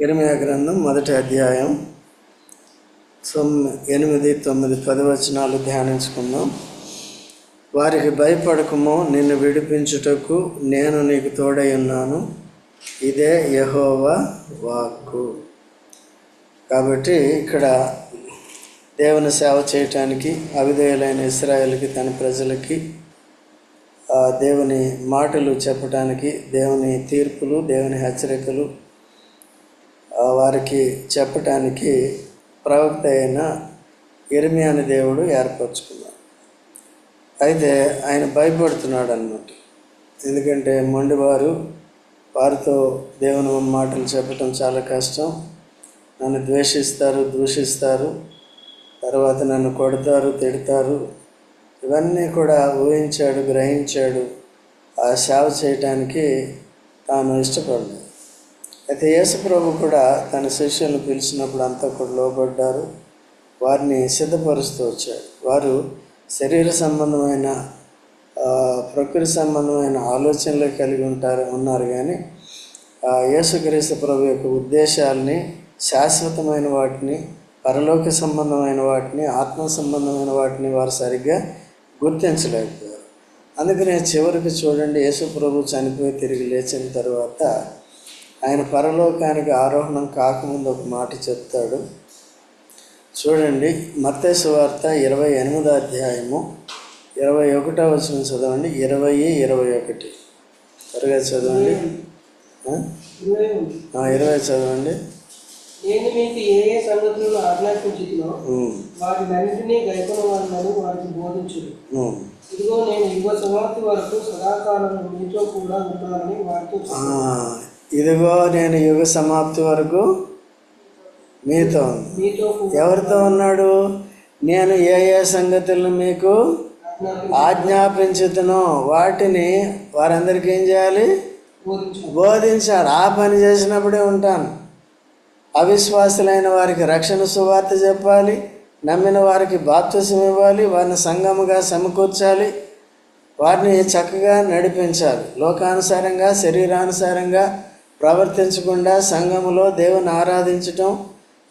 ఇరవై గ్రంథం మొదటి అధ్యాయం. తొమ్మిది ఎనిమిది తొమ్మిది పది వచనాలు ధ్యానించుకుందాం. వారికి భయపడకము నిన్ను విడిపించుటకు నేను నీకు తోడై ఉన్నాను. ఇదే యహోవా వాక్కు. కాబట్టి ఇక్కడ దేవుని సేవ చేయటానికి అవిధేయులైన ఇస్రాయేల్కి తన ప్రజలకి ఆ దేవుని మాటలు చెప్పటానికి దేవుని తీర్పులు దేవుని హెచ్చరికలు వారికి చెప్పటానికి ప్రవక్త అయిన ఇరిమియాని దేవుడు ఏర్పరచుకున్నాడు. అయితే ఆయన భయపడుతున్నాడు అన్నమాట ఎందుకంటే మొండివారు వారితో దేవుని మాటలు చెప్పటం చాలా కష్టం. నన్ను ద్వేషిస్తారు దూషిస్తారు తర్వాత నన్ను కొడతారు తిడతారు. ఇవన్నీ కూడా ఊహించాడు గ్రహించాడు. ఆ సేవ చేయటానికి తాను ఇష్టపడలేదు. అయితే యేసుప్రభు కూడా తన శిష్యులను పిలిచినప్పుడు అంతా కూడా లోబడ్డారు. వారిని సిద్ధపరుస్తూ వచ్చాడు. వారు శరీర సంబంధమైన ప్రకృతి సంబంధమైన ఆలోచనలు కలిగి ఉంటారు ఉన్నారు కానీ యేసుక్రీస్తు ప్రభు యొక్క ఉద్దేశాలని శాశ్వతమైన వాటిని పరలోక సంబంధమైన వాటిని ఆత్మ సంబంధమైన వాటిని వారు సరిగ్గా గుర్తించలేకపోయారు. అందుకనే చివరికి చూడండి యేసు ప్రభు చనిపోయి తిరిగి లేచిన తర్వాత ఆయన పరలోకానికి ఆరోహణం కాకముందు ఒక మాట చెప్తాడు. చూడండి మత్తేసు వార్త ఇరవై ఎనిమిదో అధ్యాయము ఇరవై ఒకటో వచ్చిన చదవండి. ఇరవై ఇరవై ఒకటి. త్వరగా చదవండి? ఇరవై చదవండి. నేను మీకు ఏ ఏ సంగతులను ఆజ్ఞాపించుతున్నో ఉమ్, వాటినన్నింటినీ గైకొన వాళ్ళని వారికి బోధించుడు. ఇదిగో నేను యువ సమాప్తి వరకు సదాకాలం మీతో కూడా ఉన్నానని వారితో. ఇదిగో నేను యుగ సమాప్తి వరకు మీతో ఎవరితో ఉన్నాడు? నేను ఏ ఏ సంగతులను మీకు ఆజ్ఞాపించు ఆజ్ఞాపించుతునో వాటిని వారందరికీ ఏం చేయాలి? బోధించు బోధించాలి. ఆ పని చేసినప్పుడే ఉంటాను. అవిశ్వాసులైన వారికి రక్షణ సువార్త చెప్పాలి. నమ్మిన వారికి బాప్తిసం ఇవ్వాలి. వారిని సంగముగా సమకూర్చాలి. వారిని చక్కగా నడిపించాలి. లోకానుసారంగా శరీరానుసారంగా ప్రవర్తించకుండా సంఘములో దేవుని ఆరాధించటం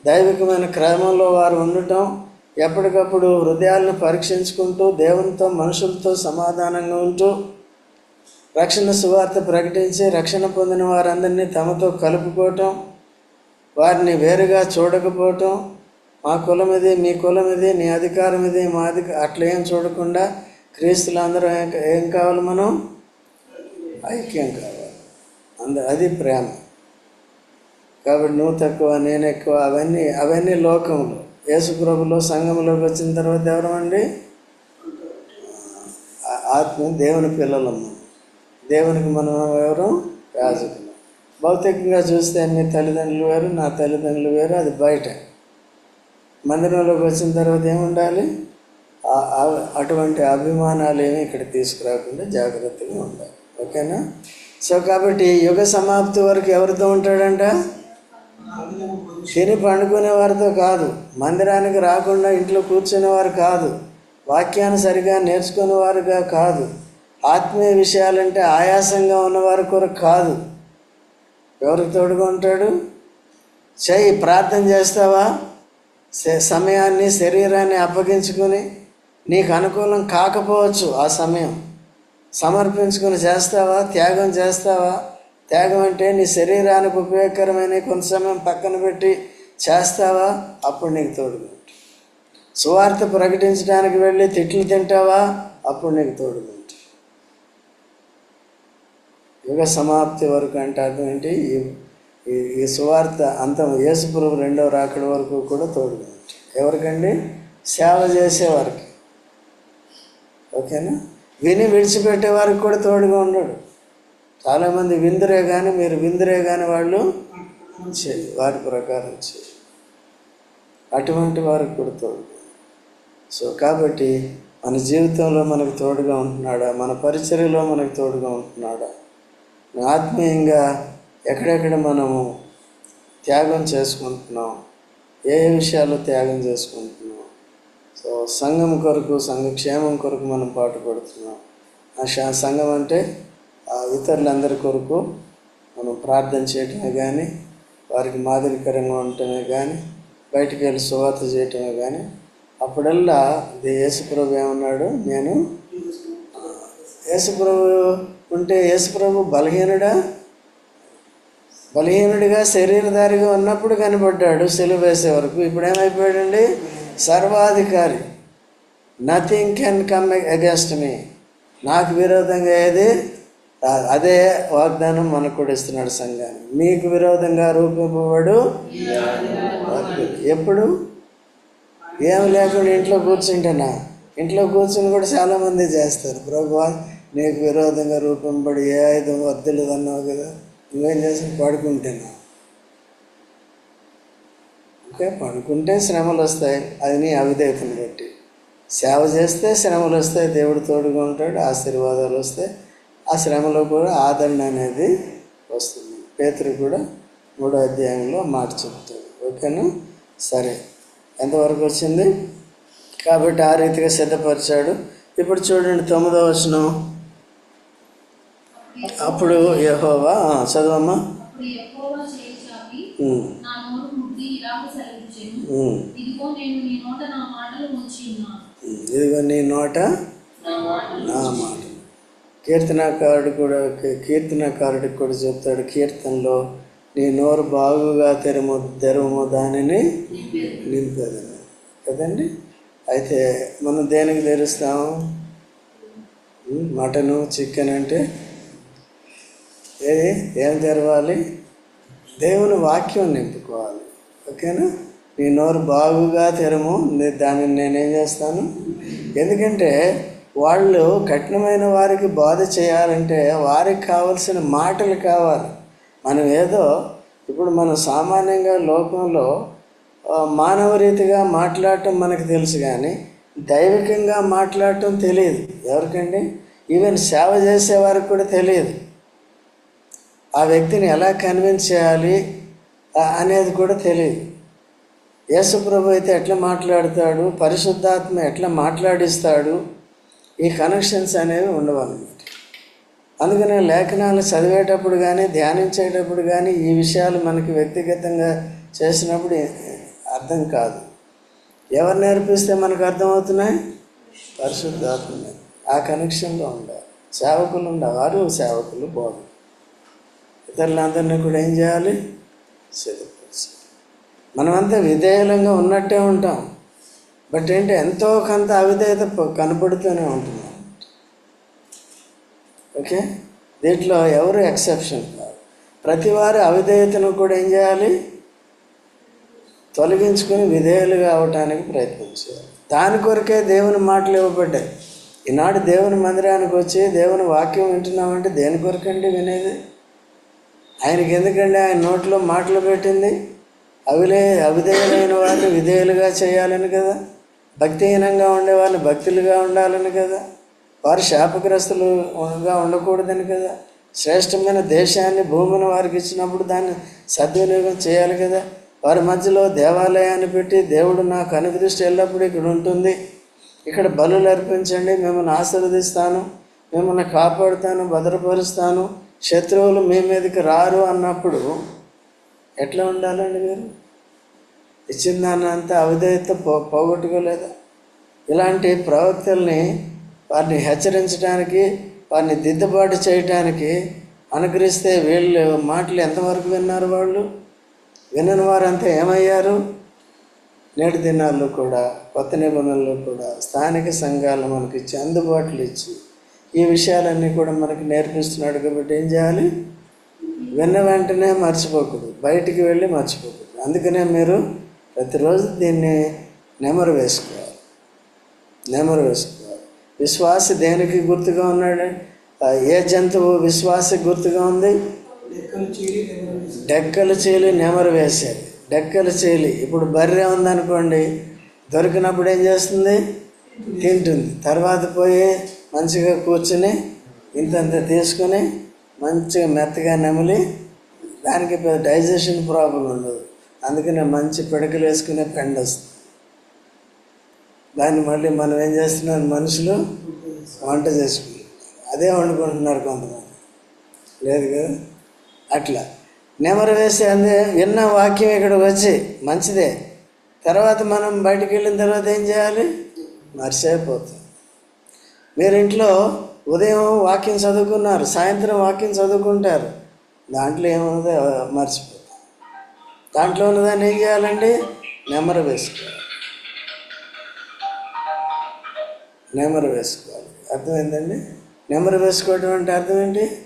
దైవికమైన క్రమంలో వారు ఉండటం ఎప్పటికప్పుడు హృదయాలను పరీక్షించుకుంటూ దేవునితో మనుషులతో సమాధానంగా ఉంటూ రక్షణ సువార్త ప్రకటించి రక్షణ పొందిన వారందరినీ తమతో కలుపుకోవటం వారిని వేరుగా చూడకపోవటం మా కులం ఇది మీ కులం ఇది నీ అధికారం ఇది మా అధిక అట్లా ఏం చూడకుండా క్రీస్తులు అందరూ ఏం ఏం కావాలి మనం? ఐక్యం కావాలి. అంద అది ప్రేమ. కాబట్టి నువ్వు తక్కువ నేను ఎక్కువ అవన్నీ అవన్నీ లోకంలో యేసుప్రభులో సంఘంలోకి వచ్చిన తర్వాత ఎవరమండి? ఆత్మ దేవుని పిల్లలమ్మ. దేవునికి మనం ఎవరు? యాజకులు. భౌతికంగా చూస్తే నీ తల్లిదండ్రులు వేరు నా తల్లిదండ్రులు వేరు అది బయట. మందిరంలోకి వచ్చిన తర్వాత ఏముండాలి? అటువంటి అభిమానాలు ఏమి ఇక్కడ తీసుకురాకుండా జాగ్రత్తగా ఉండాలి. ఓకేనా? సో కాబట్టి యుగ సమాప్తి వరకు ఎవరితో ఉంటాడంట? తిని పండుకునే వారితో కాదు. మందిరానికి రాకుండా ఇంట్లో కూర్చునే వారు కాదు. వాక్యాన్ని సరిగా నేర్చుకునేవారుగా కాదు. ఆత్మీయ విషయాలంటే ఆయాసంగా ఉన్నవారి కొరకు కాదు. ఎవరికి తోడుగా ఉంటాడు? చెయ్యి ప్రార్థన చేస్తావా? సమయాన్ని శరీరాన్ని అప్పగించుకొని నీకు అనుకూలం కాకపోవచ్చు ఆ సమయం. సమర్పించుకొని చేస్తావా? త్యాగం చేస్తావా? త్యాగం అంటే నీ శరీరానికి ఉపయోగకరమైన కొంత సమయం పక్కన పెట్టి చేస్తావా? అప్పుడు నీకు తోడుగా సువార్త ప్రకటించడానికి వెళ్ళి తిట్లు తింటావా? అప్పుడు నీకు తోడుగా యుగ సమాప్తి వరకు అంటే అర్థం ఏంటి? ఈ- ఈ సువార్త అంతం యేసుప్రభు రెండవ రాకడ వరకు కూడా తోడుగా ఎవరికండి? సేవ చేసేవారికి. ఓకేనా? విని విడిచిపెట్టే వారికి కూడా తోడుగా ఉన్నాడు. చాలామంది విందురే కానీ మీరు విందురే కానీ వాళ్ళు చే- వారి ప్రకారం చేయరు అటువంటి వారికి కూడా తోడుగా. సో కాబట్టి మన జీవితంలో మనకు తోడుగా ఉంటున్నాడా? మన పరిచర్యలో మనకు తోడుగా ఉంటున్నాడా? ఆత్మీయంగా ఎక్కడెక్కడ మనము త్యాగం చేసుకుంటున్నాం? ఏ ఏ విషయాల్లో త్యాగం చేసుకుంటున్నాం? సో సంఘం కొరకు సంఘక్షేమం కొరకు మనం పాటుపడుతున్నాం ఆ సంఘం అంటే ఇతరులందరి కొరకు మనం ప్రార్థన చేయటమే కానీ వారికి మాదిరికరంగా ఉండటమే కానీ బయటికి వెళ్ళి శువార్త చేయటమే కానీ అప్పుడల్లా ఇది యేసుప్రభు ఏమన్నాడు? నేను యేసుప్రభు ఉంటే యేసుప్రభు బలహీనుడా? బలహీనుడిగా శరీరధారిగా ఉన్నప్పుడు కనబడ్డాడు సెలవు వేసే వరకు. ఇప్పుడు ఏమైపోయాడండి సర్వాధికారి. Nothing can come against me నాకు విరోధంగా ఏది అదే వాగ్దానం మనకు కూడా ఇస్తున్నాడు సంఘాన్ని. మీకు విరోధంగా రూపింపబడు? ఎప్పుడు? ఏం లేకుండా ఇంట్లో కూర్చుంటేనా ఇంట్లో కూర్చుని కూడా చాలామంది చేస్తారు. ప్రభు నీకు విరోధంగా రూపింపబడి ఏ ఆయుధం వర్ధలేదు అన్నావు కదా? నువ్వేం చేసి పడుకుంటున్నావు. ఓకే పడుకుంటే శ్రమలు వస్తాయి అది నీ అవిధేయతను బట్టి. సేవ చేస్తే శ్రమలు వస్తాయి దేవుడు తోడుగా ఉంటాడు ఆశీర్వాదాలు వస్తాయి. ఆ శ్రమలో కూడా ఆదరణ అనేది వస్తుంది. పేతురు కూడా మూడో అధ్యాయంలో మాట చెప్తాడు ఓకేనా? సరే. ఎంతవరకు వచ్చింది? కాబట్టి ఆ రీతిగా సిద్ధపరిచాడు. ఇప్పుడు చూడండి తొమ్మిదో వచనం. అప్పుడు యెహోవా చదవమ్మా అప్పుడు యెహోవా చేయి చాపి ఉమ్, నా నోరు ముట్టి ఇలాగ సెలవిచ్చెను ఉమ్, ఇదిగో నేను నీ నోట నా మాటలు ఉంచి ఉన్నాను. ఉమ్. ఇదిగో నీ నోట నా మాటలు నా మాట కీర్తనకారుడు కూడా కీర్తనకారుడికి కూడా చెప్తాడు కీర్తనలో నీ నోరు బాగుగా తెరము తెరము దానిని నింపేదని కదండి? అయితే మనం దేనికి తెరుస్తాము మటను చికెన్ అంటే ఏది? ఏం తెరవాలి? దేవుని వాక్యం నింపుకోవాలి. ఓకేనా? నీ నోరు బాగుగా తెరము దాన్ని నేనేం చేస్తాను? ఎందుకంటే వాళ్ళు కఠినమైన వారికి బాధ చేయాలంటే వారికి కావలసిన మాటలు కావాలి. మనం ఏదో ఇప్పుడు మనం సామాన్యంగా లోకంలో మానవ రీతిగా మాట్లాడటం మనకు తెలుసు కానీ దైవికంగా మాట్లాడటం తెలియదు. ఎవరికండి? ఈవెన్ సేవ చేసే వారికి కూడా తెలియదు. ఆ వ్యక్తిని ఎలా కన్విన్స్ చేయాలి అనేది కూడా తెలియదు. యేసుప్రభు అయితే ఎట్లా మాట్లాడతాడు? పరిశుద్ధాత్మ ఎట్లా మాట్లాడిస్తాడు? ఈ కనెక్షన్స్ అనేవి ఉండవన్నమాట. అందుకనే లేఖనాలు చదివేటప్పుడు కానీ ధ్యానించేటప్పుడు కానీ ఈ విషయాలు మనకి వ్యక్తిగతంగా చేసినప్పుడు అర్థం కాదు. ఎవరు నేర్పిస్తే మనకు అర్థమవుతున్నాయి? పరిశుద్ధాత్మ ఆ కనెక్షన్లో ఉండాలి. సేవకులు ఉండేవారు సేవకులు బోధ ఇతరులందరినీ కూడా ఏం చేయాలి? సిద్ధపరచాలి మనమంతా విధేయులంగా ఉన్నట్టే ఉంటాం. బట్ ఏంటి ఎంతో కొంత అవిధేయత కనపడుతూనే ఉంటుంది. ఓకే? దీంట్లో ఎవరు ఎక్సెప్షన్? కాదు ప్రతి వారి అవిధేయతను కూడా ఏం చేయాలి? తొలగించుకొని విధేయులుగా అవటానికి ప్రయత్నం చేయాలి. దాని కొరకే దేవుని మాటలు ఇవ్వబడ్డాయి. ఈనాడు దేవుని మందిరానికి వచ్చి దేవుని వాక్యం వింటున్నామంటే దేని కొరకండి వినేది? ఆయనకి ఎందుకండి ఆయన నోట్లో మాటలు పెట్టింది? అవిలే అవిధేయులైన వారిని విధేయులుగా చేయాలని కదా? భక్తిహీనంగా ఉండే వాళ్ళని భక్తులుగా ఉండాలని కదా? వారు శాపగ్రస్తులుగా ఉండకూడదని కదా? శ్రేష్టమైన దేశాన్ని భూమిని వారికి ఇచ్చినప్పుడు దాన్ని సద్వినియోగం చేయాలి కదా? వారి మధ్యలో దేవాలయాన్ని పెట్టి దేవుడు నాకు అనుదృష్టి ఎల్లప్పుడూ ఇక్కడ ఉంటుంది. ఇక్కడ బలులు అర్పించండి మిమ్మల్ని ఆశీర్వదిస్తాను మిమ్మల్ని కాపాడుతాను భద్రపరుస్తాను. శత్రువులు మీ మీదకి రారు అన్నప్పుడు ఎట్లా ఉండాలండి మీరు? ఇచ్చిన దాన్ని అంతా అవిధేయత పో పోగొట్టుకోలేదా? ఇలాంటి ప్రవక్తల్ని వారిని హెచ్చరించడానికి వారిని దిద్దుబాటు చేయటానికి అనుగ్రహిస్తే వీళ్ళు మాటలు ఎంతవరకు విన్నారు వాళ్ళు? వినని వారంతా ఏమయ్యారు? నేటి దినాల్లో కూడా కొత్త నిబంధనలు కూడా స్థానిక సంఘాలు మనకి ఇచ్చి అందుబాటులో ఇచ్చి ఈ విషయాలన్నీ కూడా మనకి నేర్పిస్తున్నాడు కాబట్టి ఏం చేయాలి? విన్న వెంటనే మర్చిపోకూడదు. బయటికి వెళ్ళి మర్చిపోకూడదు. అందుకనే మీరు ప్రతిరోజు దీన్ని నెమరు వేసుకోవాలి. నెమరు వేసుకోవాలి. విశ్వాస దేనికి గుర్తుగా ఉన్నాడు? ఏ జంతువు విశ్వాస గుర్తుగా ఉంది? డెక్కలు చీలి నెమరు వేసేది డెక్కలు చీలి ఇప్పుడు బర్రె ఉందనుకోండి దొరికినప్పుడు ఏం చేస్తుంది? తింటుంది. తర్వాత పోయి మంచిగా కూర్చుని ఇంతంత తీసుకొని మంచిగా మెత్తగా నమిలి దానికి పెద్ద డైజెషన్ ప్రాబ్లం ఉండదు. అందుకనే మంచి పిడకలు వేసుకునే పెండ వస్తుంది. దాన్ని మళ్ళీ మనం ఏం చేస్తున్నారు? మనుషులు వంట చేసుకుంటున్నారు. అదే వండుకుంటున్నారు కొంతమంది. లేదు కదా? అట్లా. నెమరు వేస్తే అందే విన్న వాక్యం ఇక్కడ వచ్చి మంచిదే. తర్వాత మనం బయటికి వెళ్ళిన తర్వాత ఏం చేయాలి? మర్చిపోతుంది మీరు ఇంట్లో ఉదయం వాక్యం చదువుకున్నారు సాయంత్రం వాక్యం చదువుకుంటారు. దాంట్లో ఏమున్నదో మర్చిపోతారు దాంట్లో ఉన్నదాన్ని ఏం చేయాలండి? నెమరు వేసుకోవాలి. నెమరు వేసుకోవాలి. అర్థమైందండి? నెమరు వేసుకోవడం అంటే అర్థం ఏంటి?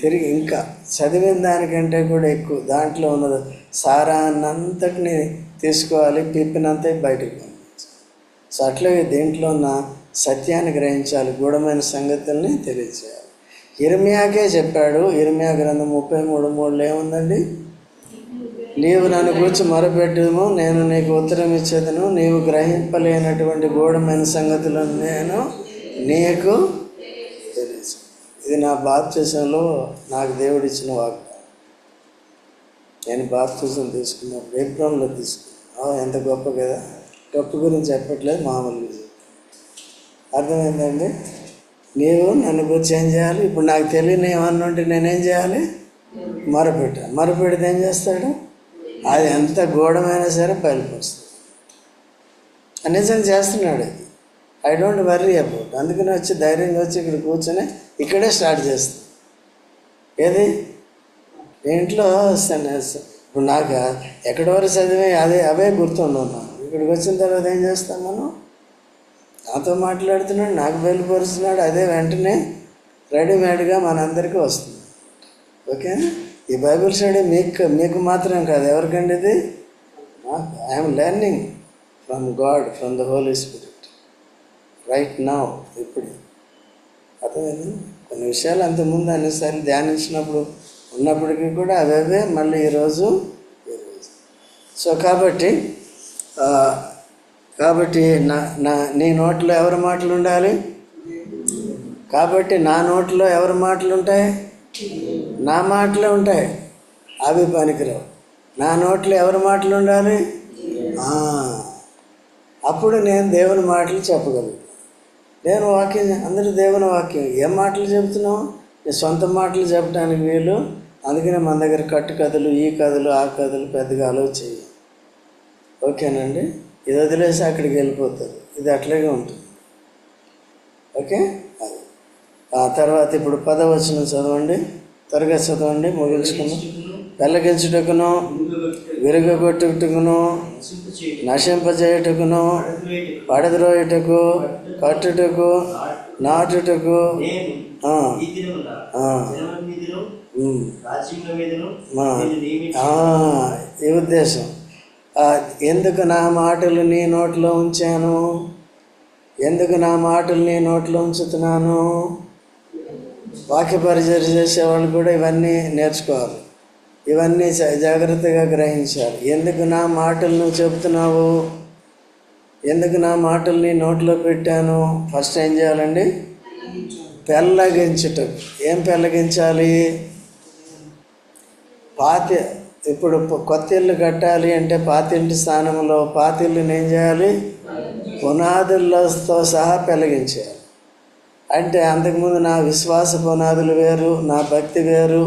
తిరిగి ఇంకా చదివిన దానికంటే కూడా ఎక్కువ దాంట్లో ఉన్నది సారాన్నంతటిని తీసుకోవాలి పిప్పినంత బయటకు పంపించాలి. సో అట్లాగే దేంట్లో ఉన్న సత్యాన్ని గ్రహించాలి గూఢమైన సంగతుల్ని తెలియచేయాలి ఇర్మియాకే చెప్పాడు ఇర్మియా గ్రంథం ముప్పై మూడు మూడులో ఏముందండి? నీవు నన్ను గురించి మొరపెట్టుము నేను నీకు ఉత్తరం ఇచ్చేదను నీవు గ్రహింపలేనటువంటి గూఢమైన సంగతులను నేను నీకు తెలుసు ఇది నా బాప్తిజంలో నాకు దేవుడిచ్చిన వాగ్దానం. నేను బాప్తిజం తీసుకున్నాను ఏప్రిల్లో తీసుకున్నాను. ఎంత గొప్ప కదా. గొప్ప గురించి చెప్పట్లేదు మామూలుగా. అర్థమైందండి? నీవు నన్ను గురించి ఏం చేయాలి. ఇప్పుడు నాకు తెలియని ఏమన్నా ఉంటే నేనేం చేయాలి? మరపెట్ట. మరపెడితే ఏం చేస్తాడు? అది ఎంత గోడమైనా సరే బయలుపరుస్తుంది నిజంగా చేస్తున్నాడు అది. ఐ డోంట్ వర్రీ అబౌట్ అందుకని వచ్చి ధైర్యంగా వచ్చి ఇక్కడ కూర్చొని ఇక్కడే స్టార్ట్ చేస్తాం ఏది? ఇంట్లో ఇప్పుడు నాకు ఎక్కడి వరకు చదివే అదే అవే గుర్తుండవు ఇక్కడికి వచ్చిన తర్వాత ఏం చేస్తాం మనం? నాతో మాట్లాడుతున్నాడు నాకు బయలుపరుస్తున్నాడు అదే వెంటనే రెడీమేడ్గా మనందరికీ వస్తుంది. ఓకే? ఈ బైబిల్ స్టడీ మీకు మీకు మాత్రం కాదు ఎవరికండి ఇది? I'm learning from God from the Holy Spirit right now ఇప్పుడు. అర్థమైంది? కొన్ని విషయాలు అంతకుముందు అన్నిసార్లు ధ్యానించినప్పుడు ఉన్నప్పటికీ కూడా అవే మళ్ళీ ఈరోజు ఈరోజు. సో కాబట్టి కాబట్టి నా నా నీ నోట్లో ఎవరి మాటలు ఉండాలి? కాబట్టి నా నోట్లో ఎవరి మాటలు ఉంటాయి? నా మాటలే ఉంటాయి. అవి పనికిరావు. నా నోట్లో ఎవరి మాటలు ఉండాలి? అప్పుడు నేను దేవుని మాటలు చెప్పగలను. నేను వాక్యం అందరూ దేవుని వాక్యం. ఏం మాటలు చెబుతున్నావు? నీ సొంత మాటలు చెప్పడానికి వీలు. అందుకనే మన దగ్గర కట్టు కథలు ఈ కథలు ఆ కథలు పెద్దగా అలవ చేయి ఓకేనండి? ఇది వదిలేసి అక్కడికి వెళ్ళిపోతారు ఇది అట్లాగే ఉంటుంది. ఓకే? అది. ఆ తర్వాత ఇప్పుడు పదవచనం చదవండి. త్వరగా చదవండి. ముగించుకున్నాం. పెళ్ళగించుటకును విరగొట్టుటకును నశింపజేయుటకును పడద్రోయుటకు కట్టుటకు నాటుటకు. ఈ ఉద్దేశం. ఎందుకు నా మాటలు నీ నోట్లో ఉంచాను? ఎందుకు నా మాటలు నీ నోట్లో ఉంచుతున్నాను? వాక్య పరిచయం చేసేవాళ్ళు కూడా ఇవన్నీ నేర్చుకోవాలి. ఇవన్నీ జా- జాగ్రత్తగా గ్రహించాలి. ఎందుకు నా మాటలు నువ్వు చెబుతున్నావు? ఎందుకు నా మాటలు నీ నోట్లో పెట్టాను? ఫస్ట్ ఏం చేయాలండి? పెళ్ళగించటం ఏం పెళ్ళగించాలి? పాత ఇప్పుడు కొత్త ఇల్లు కట్టాలి అంటే పాత ఇంటి స్థానంలో పాత ఇల్లుని ఏం చేయాలి? పునాదులతో సహా పెళ్ళగించేయాలి అంటే అంతకుముందు నా విశ్వాస పునాదులు వేరు నా భక్తి వేరు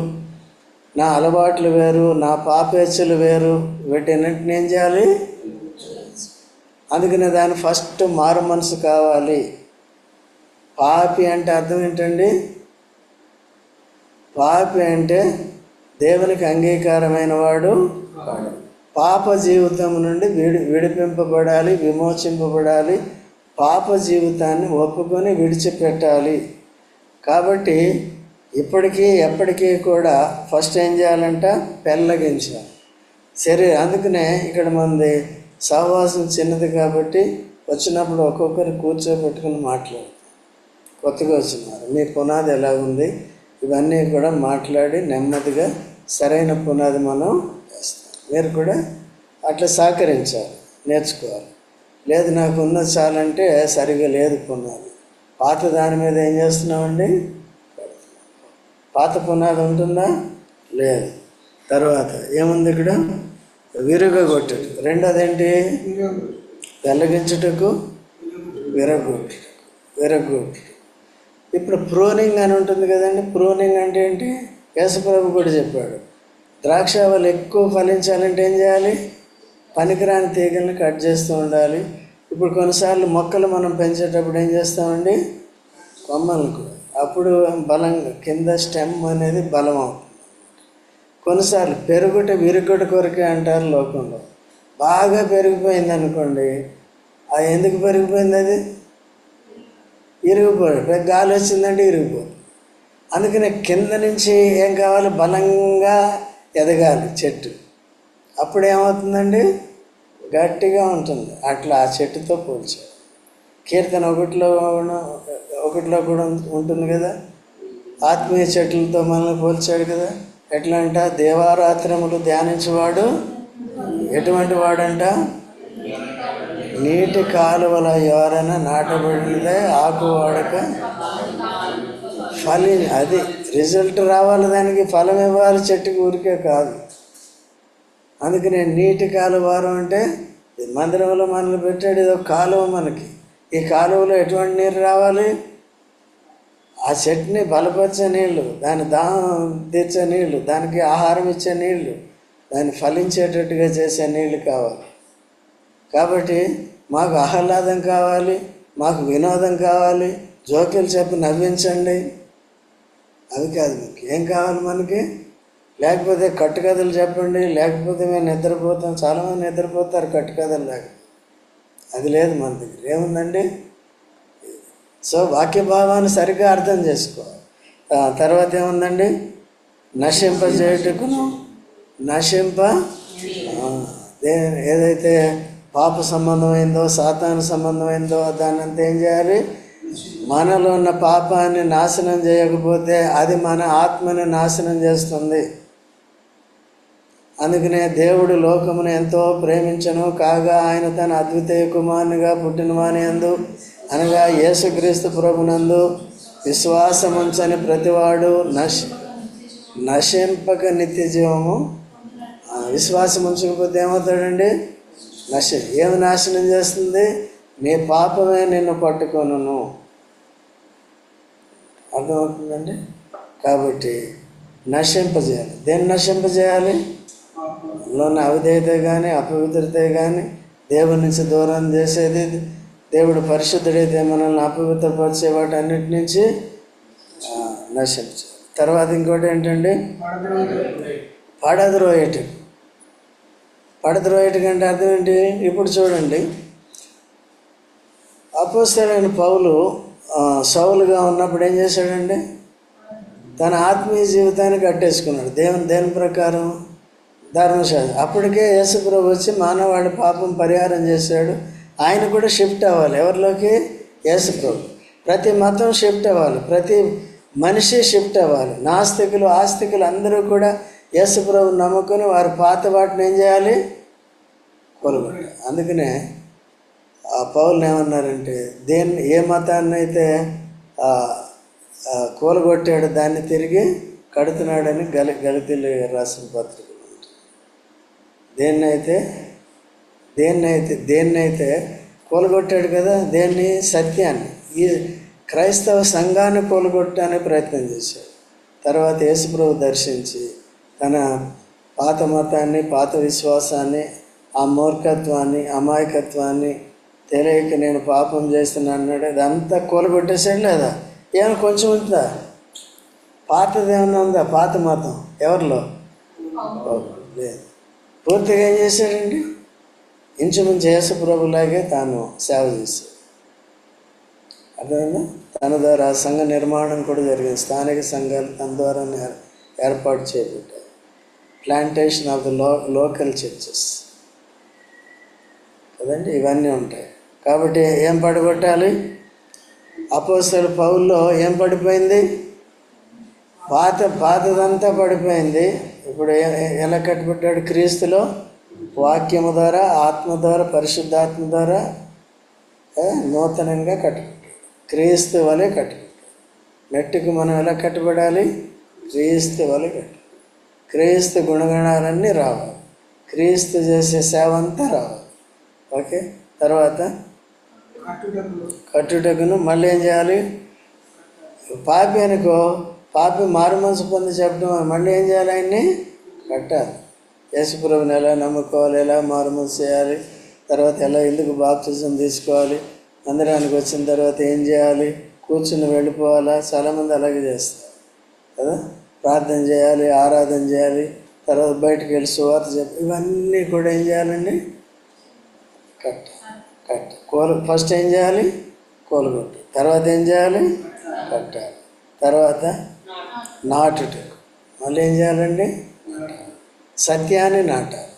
నా అలవాట్లు వేరు నా పాపేచ్ఛలు వేరు వీటన్నింటిని ఏం చేయాలి? అందుకనే దాని ఫస్ట్ మారు మనసు కావాలి. పాపి అంటే అర్థం ఏంటండి? పాపి అంటే దేవునికి అంగీకారమైన వాడు. పాప జీవితం నుండి విడి విడిపింపబడాలి విమోచింపబడాలి పాప జీవితాన్ని ఒప్పుకొని విడిచిపెట్టాలి. కాబట్టి ఇప్పటికీ ఎప్పటికీ కూడా ఫస్ట్ ఏం చేయాలంట? పెళ్ళగించాలి. సరే అందుకనే ఇక్కడ మనది సహవాసం చిన్నది కాబట్టి వచ్చినప్పుడు ఒక్కొక్కరు కూర్చోబెట్టుకుని మాట్లాడు కొత్తగా వచ్చినారు. మీ పునాది ఎలా ఉంది? ఇవన్నీ కూడా మాట్లాడి నెమ్మదిగా సరైన పునాది మనం వేస్తాం. మీరు కూడా అట్లా సహకరించాలి నేర్చుకోవాలి. లేదు నాకు ఉన్నది చాలంటే సరిగా లేదు పునాది. పాత దాని మీద ఏం చేస్తున్నామండి? పాత పునాది ఉంటుందా? లేదు. తర్వాత ఏముంది ఇక్కడ? విరుగగొట్టుట రెండోది ఏంటి వెల్లగించుటకు విరగొట్టుట విరగొట్టుట ఇప్పుడు ప్రూనింగ్ అని ఉంటుంది కదండి ప్రూనింగ్ అంటే ఏంటి? యేసుప్రభు కూడా చెప్పాడు ద్రాక్షావళి ఎక్కువ ఫలించాలంటే ఏం చేయాలి? పనికిరాని తీగలను కట్ చేస్తూ ఉండాలి. ఇప్పుడు కొన్నిసార్లు మొక్కలు మనం పెంచేటప్పుడు ఏం చేస్తామండి? కొమ్మలకు. అప్పుడు బలంగా కింద స్టెమ్ అనేది బలం అవుతుంది. కొన్నిసార్లు పెరుగుట విరుగుట కొరకే అంటారు లోకంలో. బాగా పెరిగిపోయింది అనుకోండి అది ఎందుకు పెరిగిపోయింది అది? ఇరిగిపోయి గాలి వచ్చిందంటే ఇరిగిపోదు అందుకనే కింద నుంచి ఏం కావాలి? బలంగా ఎదగాలి చెట్టు. అప్పుడు ఏమవుతుందండి? గట్టిగా ఉంటుంది. అట్లా ఆ చెట్టుతో పోల్చారు కీర్తన ఒకటిలో ఒకటిలో కూడా ఉంటుంది కదా? ఆత్మీయ చెట్లతో మనల్ని పోల్చాడు కదా? ఎట్లా అంట? దేవారాత్రములు ధ్యానించేవాడు ఎటువంటి వాడంట? నీటి కాలువల ఎవరైనా నాటబడినదే ఆకు వాడక ఫలి అది రిజల్ట్ రావాలి దానికి ఫలం ఇవ్వాలి చెట్టుకి ఊరికే కాదు. అందుకనే నీటి కాలువారం అంటే మందిరంలో మనల్ని పెట్టాడు ఇదో కాలువ మనకి. ఈ కాలువలో ఎటువంటి నీరు రావాలి? ఆ చెట్టుని బలపరిచే నీళ్ళు దాని దాహం తీర్చే నీళ్ళు దానికి ఆహారం ఇచ్చే నీళ్ళు దాన్ని ఫలించేటట్టుగా చేసే నీళ్ళు కావాలి. కాబట్టి మాకు ఆహ్లాదం కావాలి మాకు వినోదం కావాలి. జోకులు చెప్పి నవ్వించండి. అది కాదు మనకి ఏం కావాలి మనకి? లేకపోతే కట్టుకథలు చెప్పండి లేకపోతే మేము నిద్రపోతాం చాలామంది నిద్రపోతారు కట్టుకథలు లేక అది లేదు మన దగ్గర. ఏముందండి? సో వాక్య భావాన్ని సరిగ్గా అర్థం చేసుకోవాలి తర్వాత ఏముందండి? నశింప ఆ, నశింప ఏదైతే పాప సంబంధమైందో సాతాను సంబంధమైందో దాన్ని అంతా ఏం చేయాలి? మనలో ఉన్న పాపాన్ని నాశనం చేయకపోతే అది మన ఆత్మని నాశనం చేస్తుంది. అందుకనే దేవుడు లోకమును ఎంతో ప్రేమించను. కాగా ఆయన తన అద్వితీయ కుమారునిగా పుట్టినవాని అందు అనగా యేసుక్రీస్తు ప్రభునందు విశ్వాసముంచని ప్రతివాడు నశ నశింపక నిత్య జీవము ఆ, విశ్వాసం ఉంచకపోతే ఏమవుతాడండి? నశ ఏమి నాశనం చేస్తుంది? నీ పాపమే నిన్ను పట్టుకొనును. అర్థమవుతుందండి? కాబట్టి నశింపజేయాలి. దేన్ని నశింపజేయాలి? లోన అవిధేయత కానీ అపవిత్రత కానీ దేవుడి నుంచి దూరం చేసేది దేవుడు పరిశుద్ధుడైతే మనల్ని అపవిత్రపరిచే వాటి అన్నిటి నుంచి ఆ, నశించాలి తర్వాత ఇంకోటి ఏంటండి? పడద్రోయటం. పడద్రోయటం అంటే అర్థం ఏంటి? ఇప్పుడు చూడండి. అపోస్తలైన పౌలు సౌలుగా ఉన్నప్పుడు ఏం చేశాడండి తన ఆత్మీయ జీవితాన్ని కట్టేసుకున్నాడు. దేవుని దేని ప్రకారం ధర్మశాస్త్రం. అప్పటికే యేసుప్రభు వచ్చి మానవాడి పాపం పరిహారం చేశాడు. ఆయన కూడా షిఫ్ట్ అవ్వాలి. ఎవరిలోకి? యేసుప్రభు. ప్రతి మతం షిఫ్ట్ అవ్వాలి. ప్రతి మనిషి షిఫ్ట్ అవ్వాలి. నాస్తికులు ఆస్తికులు అందరూ కూడా యేసుప్రభు నమ్ముకొని వారి పాత వాటిని ఏం చేయాలి? కొలగొట్టాలి అందుకనే ఆ పౌరులు ఏమన్నారంటే దేన్ని ఏ మతాన్ని అయితే కూలగొట్టాడు దాన్ని తిరిగి కడుతున్నాడని గలి గలితీలు రాసిన పత్రిక దేన్నైతే దేన్నైతే దేన్నైతే కూలగొట్టాడు కదా దేన్ని? సత్యాన్ని. ఈ క్రైస్తవ సంఘాన్ని కూలగొట్టడానికి ప్రయత్నం చేశాడు. తర్వాత యేసుప్రభు దర్శించి తన పాత మతాన్ని పాత విశ్వాసాన్ని ఆ మూర్ఖత్వాన్ని అమాయకత్వాన్ని తెలియక నేను పాపం చేస్తున్నా అన్నాడు. అదంతా కూలబెట్టేసాడు లేదా? ఏమైనా కొంచెం ఉంటుందా? పాతది ఏమన్నా ఉందా? పాత మతం. ఎవరిలో? లేదు పూర్తిగా ఏం చేశాడండి? ఇంచుమించు యేసు ప్రభులాగే తాను సేవ చేశాడు. అర్థమైందా? తన ద్వారా సంఘ నిర్మాణం కూడా జరిగింది. స్థానిక సంఘాలు తన ద్వారా ఏర్పాటు చేయబడ్డాయి ప్లాంటేషన్ ఆఫ్ ద లో లోకల్ చర్చెస్ కదండి? ఇవన్నీ ఉంటాయి. కాబట్టి ఏం పడగొట్టాలి? అపోస్తలు పౌల్లో ఏం పడిపోయింది? పాత పాతదంతా పడిపోయింది. ఇప్పుడు ఎలా కట్టుబడ్డాడు క్రీస్తులో? వాక్యము ద్వారా ఆత్మ ద్వారా పరిశుద్ధాత్మ ద్వారా నూతనంగా కట్టుబడ్డాడు. క్రీస్తు వలె కట్టుబడ్డాడు. నెట్టుకు మనం ఎలా కట్టుబడాలి? క్రీస్తు వలె కట్టు క్రీస్తు గుణగణాలన్నీ రావాలి. క్రీస్తు చేసే సేవ అంతా రావాలి. ఓకే? తర్వాత కట్టుటకును మళ్ళీ ఏం చేయాలి? పాపి అనుకో పాపి మారు మనసు పొంది చెప్పడం మళ్ళీ ఏం చేయాలి ఆయన్ని? కట్టాలి. యేసుప్రభుని ఎలా నమ్ముకోవాలి ఎలా మారుమూసి చేయాలి? తర్వాత ఎలా ఎందుకు బాప్తిజం తీసుకోవాలి? మందిరానికి వచ్చిన తర్వాత ఏం చేయాలి? కూర్చుని వెళ్ళిపోవాలా? చాలామంది అలాగే చేస్తారు. కదా? ప్రార్థన చేయాలి ఆరాధన చేయాలి తర్వాత బయటకు వెళ్ళి సువార్త చెప్పి ఇవన్నీ కూడా ఏం చేయాలండి? కట్టాలి. కోలు ఫస్ట్ ఏం చేయాలి? కోలుగొట్టు తర్వాత ఏం చేయాలి? కట్టాలి. తర్వాత నాటుట. మళ్ళీ ఏం చేయాలండి? సత్యాన్ని నాటాలి.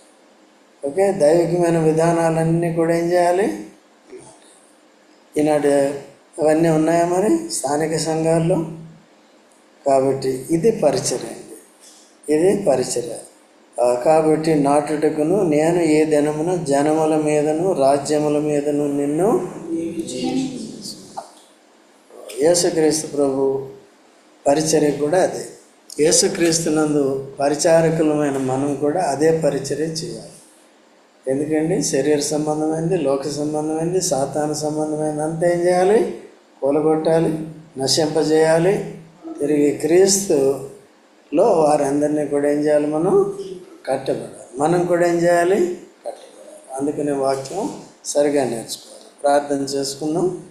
ఓకే? దైవికమైన విధానాలన్నీ కూడా ఏం చేయాలి? ఈనాడు అవన్నీ ఉన్నాయా మరి? స్థానిక సంఘాల్లో. కాబట్టి ఇది పరిచర్య అండి. ఇది పరిచర్య. కాబట్టి నాటుటకును నేను ఏ దినమున జనముల మీదను రాజ్యముల మీదను నిన్ను యేసుక్రీస్తు ప్రభు పరిచర్య కూడా అదే. యేసుక్రీస్తునందు పరిచారకులమైన మనం కూడా అదే పరిచర్య చేయాలి. ఎందుకండి? శరీర సంబంధమైంది లోక సంబంధమైంది సాతాన సంబంధమైంది అంతా ఏం చేయాలి? కూలగొట్టాలి నశింపజేయాలి. తిరిగి క్రీస్తులో వారందరినీ కూడా ఏం చేయాలి మనం? కట్టబడాలి. మనం కూడా ఏం చేయాలి? కట్టబడాలి. అందుకనే వాక్యం సరిగా నేర్చుకోవాలి. ప్రార్థన చేసుకున్నాం